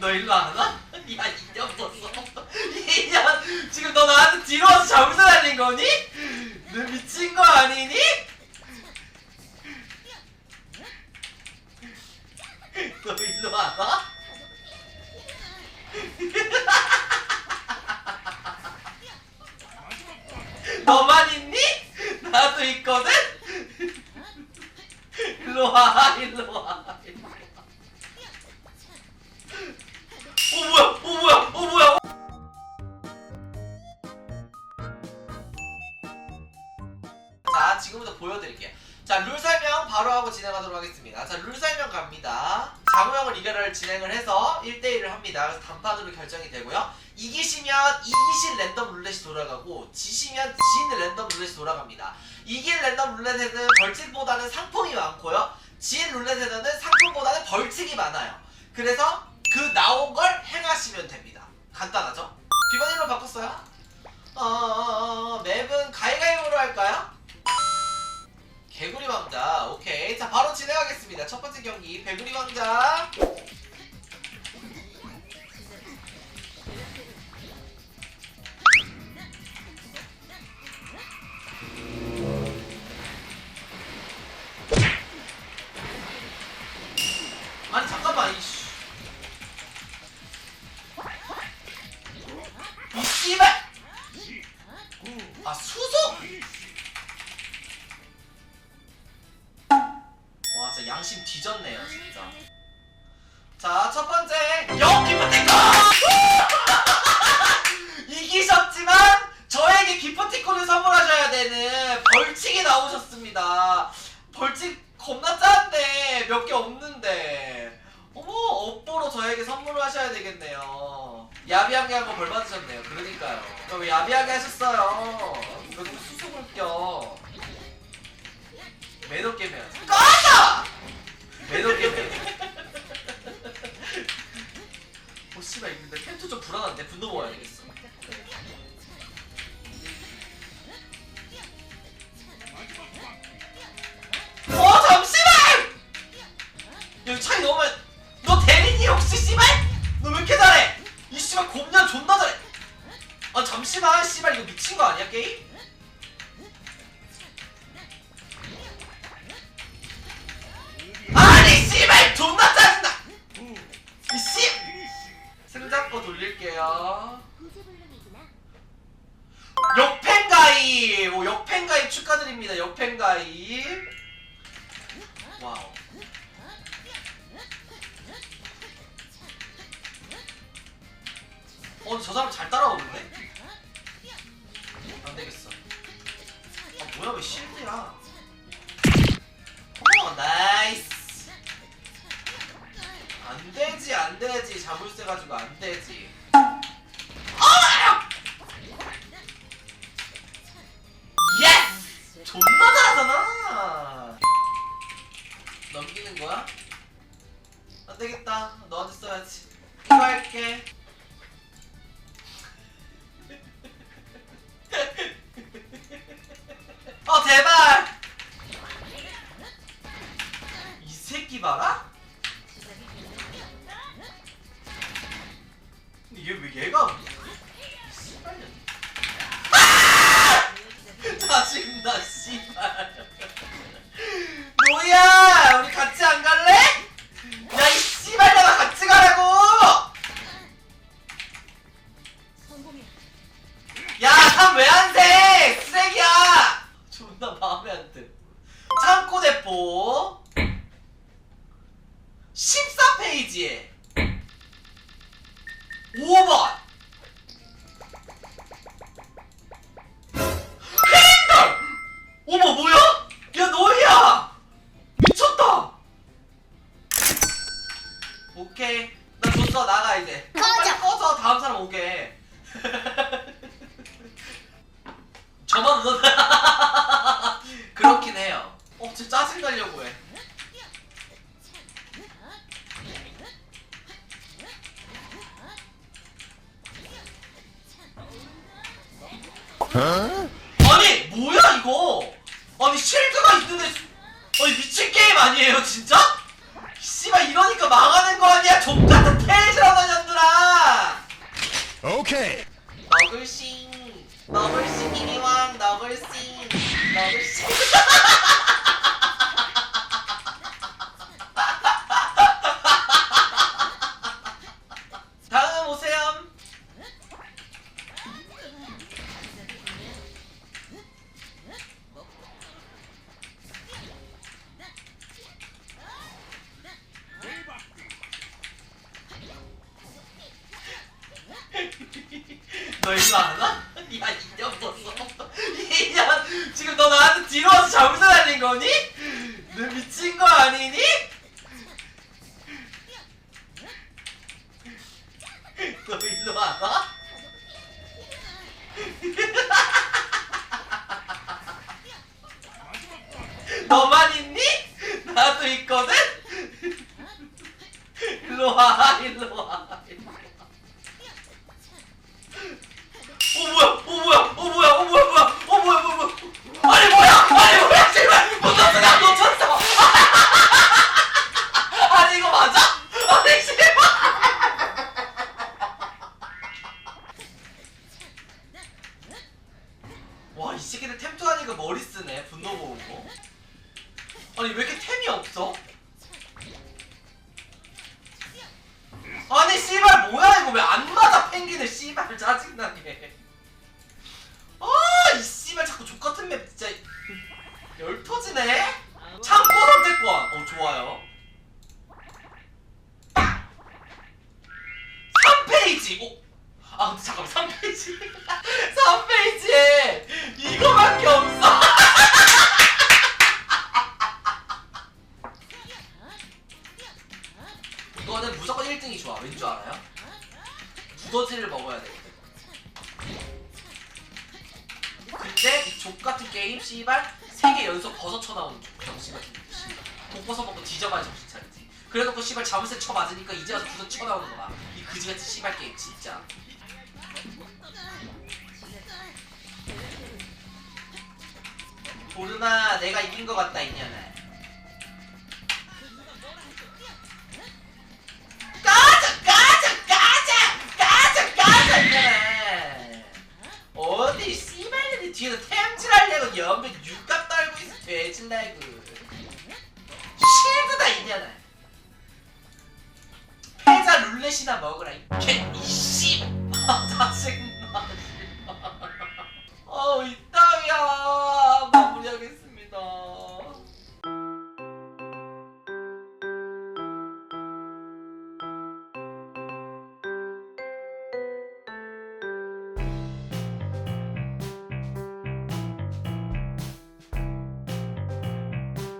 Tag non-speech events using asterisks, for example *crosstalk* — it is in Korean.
너 일로 안 와? 야 이년 벗어 이년 지금 너 나한테 뒤로 와서 잡으서 달린 거니? 너 미친 거 아니니? 진행하도록 하겠습니다. 자 룰 설명 갑니다. 장우형을 이겨를 진행을 해서 1대1을 합니다. 그래서 단판으로 결정이 되고요. 이기시면 이기신 랜덤 룰렛이 돌아가고 지시면 진 랜덤 룰렛이 돌아갑니다. 이긴 랜덤 룰렛에는 벌칙보다는 상품이 많고요. 진 룰렛에는 상품보다는 벌칙이 많아요. 그래서 그 나온 걸 행하시면 됩니다. 간단하죠? 비번일로 바꿨어요? 어, 어, 어, 맵은 가위가위보로 할까요? 개구리 왕자. 오케이. 자 바로 진행하겠습니다. 첫 번째 경기. 개구리 왕자 자 첫 번째. 영기프티콘! *laughs* 이기셨지만 저에게 기프티콘을 선물하셔야 되는 벌칙이 나오셨습니다. 벌칙 겁나 짠데 몇 개 없는데. 어머 업보로 저에게 선물을 하셔야 되겠네요. 야비하게 한 거 벌 받으셨네요. 그러니까요. 왜 야비하게 하셨어요? 이거 좀 수속을 껴. 매너 게임 해야지 꺼져! 매너 게임 해야지 어 씨발 근데 텐트 좀 불안한데 분노 먹어야 되겠어 어 잠시만! 여기 차이 너무 너 대리니 혹시 씨발? 너 왜 이렇게 잘해? 이 씨발 곰냥 존나 잘해 아 잠시만 씨발 이거 미친 거 아니야 게임? 아니 씨발 존나 돌릴게요 역팬가입 오 역팬가입 축하드립니다 역팬가입 와우 어, 저 사람 잘 따라오는데? 안 되겠어. 아, 뭐야, 왜 실드야? 어, 나이스. 안 되지, 안 되지. 자물쇠 가지고 안 되지. 아! 예스! 존나 잘하잖아! 넘기는 거야? 안 되겠다. 얘가 씨발년 아! 짜증나 씨발 노이야 우리 같이 안 갈래? 야 이 씨발년아 같이 가라고 야, 참왜안 돼? 쓰레기야! 존나 마음에 안 들. 창고 대포 웃어 *laughs* 그렇긴 해요. 어 진짜 짜증 나려고 해. 아니 뭐야 이거? 아니 실드가 있는데 아니 미친 게임 아니에요 진짜? 씨발 이러니까 망하는 거 아니야? 족같은 테이즈라는 년들아. 너글싱 너글싱 이리왕 너글싱 너글싱 다음 오세요 너 일로 안 와? 야 이년 벗어 이년 지금 너 나한테 뒤로 와서 잠수 달린 거니? 너 미친 거 아니니? 너 일로 안 와? 너만 있니? 나도 있거든? 일로 와 일로 와 일로 와 어 뭐야 어 뭐야 어 뭐야 어 뭐야 뭐야 어 뭐야 뭐야 뭐야 아니 뭐야 아니 뭐야 제발 놓쳤어 나 놓쳤어 아니 이거 맞아? 아니 제발 와이 새끼들 템 투하니까 머리 쓰네 분노 모으고 아니 왜 이렇게 템이 없어? 아니 씨발 뭐야 이거 왜 안 맞아 펭귄을 씨발 짜증나게 아이 씨발 자꾸 족같은 맵 게임 씨발. 3개 연속 버섯 쳐나오는 거 씨발. 독버섯 먹고 뒤져봐야 정신 차리지 그래놓고 씨발 자물쇠 쳐 맞으니까 이제 와서 부서 쳐나오는 거야. 이 그지같은 씨발 게임 진짜. 도르나 내가 이긴 거 같다 이년아 돼질라고 실드다 이년아 패자 룰렛이나 먹으라. 이개 이씨. *laughs* 아 짜증나